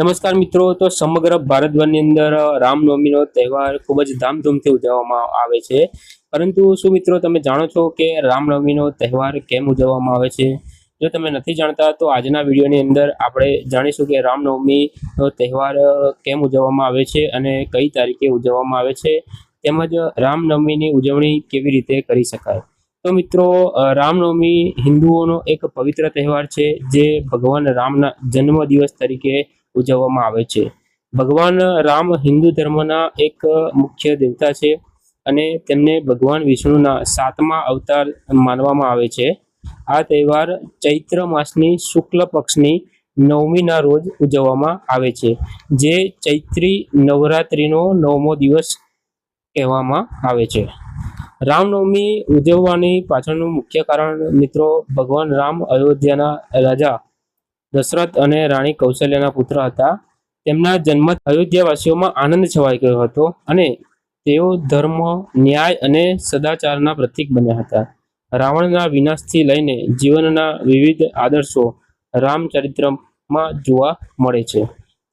નમસ્કાર મિત્રો, તો સમગ્ર ભારતભરની અંદર રામનવમીનો તહેવાર ખૂબ જ ધામધૂમથી ઉજવવામાં આવે છે. પરંતુ શું મિત્રો, તમે જાણો છો કે રામનવમીનો તહેવાર કેમ ઉજવવામાં આવે છે? જો તમે નથી જાણતા, તો આજના વિડીયોની અંદર આપણે જાણીશું કે રામનવમીનો તહેવાર કેમ ઉજવવામાં આવે છે અને કઈ તારીખે ઉજવવામાં આવે છે. તેમજ રામનવમીની ઉજવણી કેવી રીતે કરી શકાય. તો મિત્રો રામનવમી હિન્દુઓનો એક પવિત્ર તહેવાર છે, જે ભગવાન રામના જન્મદિવસ તરીકે ઉજવવામાં આવે છે. ભગવાન રામ હિન્દુ ધર્મના એક મુખ્ય દેવતા છે અને તેમને ભગવાન વિષ્ણુના સાતમા અવતાર માનવામાં આવે છે. આ તહેવાર ચૈત્ર માસની શુક્લ પક્ષની નવમીના રોજ ઉજવવામાં આવે છે, જે ચૈત્રી નવરાત્રિનો નવમો દિવસ કહેવામાં આવે છે. રામનવમી ઉજવવાની પાછળનું મુખ્ય કારણ મિત્રો ભગવાન રામ અયોધ્યાના રાજા દશરથ અને રાણી કૌશલ્યાના પુત્ર હતા. તેમના જન્મ અયોધ્યાવાસીઓમાં આનંદ છવાઈ ગયો હતો અને તેઓ ધર્મ, ન્યાય અને સદાચારના પ્રતીક બન્યા હતા. રાવણના વિનાશથી લઈને જીવનના વિવિધ આદર્શો રામચરિત્રમાં જોવા મળે છે.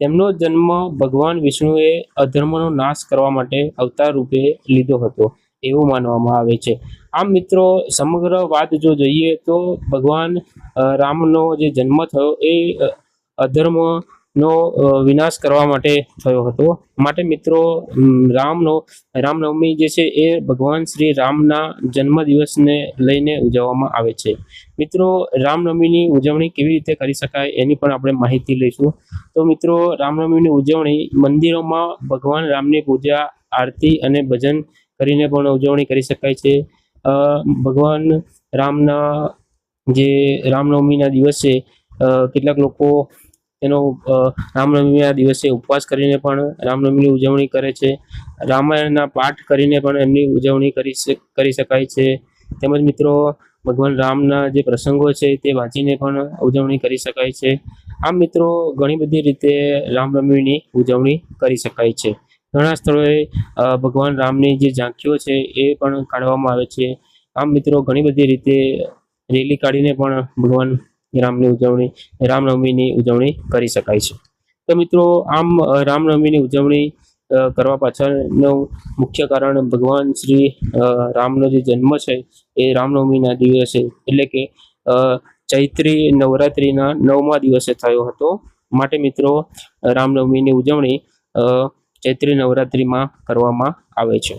તેમનો જન્મ ભગવાન વિષ્ણુએ અધર્મનો નાશ કરવા માટે અવતાર રૂપે લીધો હતો. એવું માનવામાં આવે છે. આમ મિત્રો, સમગ્ર વાત જો જોઈએ તો ભગવાન રામનો જે જન્મ થયો એ અધર્મનો વિનાશ કરવા માટે થયો હતો. માટે મિત્રો રામનો, રામનવમી જે છે એ ભગવાન શ્રી રામના જન્મદિવસને લઈને ઉજવવામાં આવે છે. મિત્રો, રામનવમીની ઉજવણી કેવી રીતે કરી શકાય એની પણ આપણે માહિતી લઈશું. તો મિત્રો, રામનવમીની ઉજવણી મંદિરોમાં ભગવાન રામની પૂજા, આરતી અને ભજન કરીને પણ ઉજવણી કરી શકાય છે. ભગવાન રામના જે રામનવમીના દિવસે કેટલાક લોકો તેનો રામનવમીના દિવસે ઉપવાસ કરીને પણ રામનવમીની ઉજવણી કરે છે. રામાયણના પાઠ કરીને પણ એમની ઉજવણી કરી કરી શકાય છે. તેમજ મિત્રો, ભગવાન રામના જે પ્રસંગો છે તે વાંચીને પણ ઉજવણી કરી શકાય છે. આમ મિત્રો, ઘણી બધી રીતે રામનવમીની ઉજવણી કરી શકાય છે. ઘણા સ્થળોએ ભગવાન રામની જે ઝાંખીઓ છે એ પણ કાઢવામાં આવે છે. આમ મિત્રો ઘણી બધી રીતે રેલી કાઢીને પણ ભગવાન રામની ઉજવણી, રામનવમીની ઉજવણી કરી શકાય છે. તો મિત્રો આમ રામનવમીની ઉજવણી કરવા પાછળનું મુખ્ય કારણ ભગવાન શ્રી રામનો જે જન્મ છે એ રામનવમીના દિવસે, એટલે કે ચૈત્રી નવરાત્રિના નવમા દિવસે થયો હતો. માટે મિત્રો રામનવમીની ઉજવણી ચૈત્રી નવરાત્રિમાં કરવામાં આવે છે.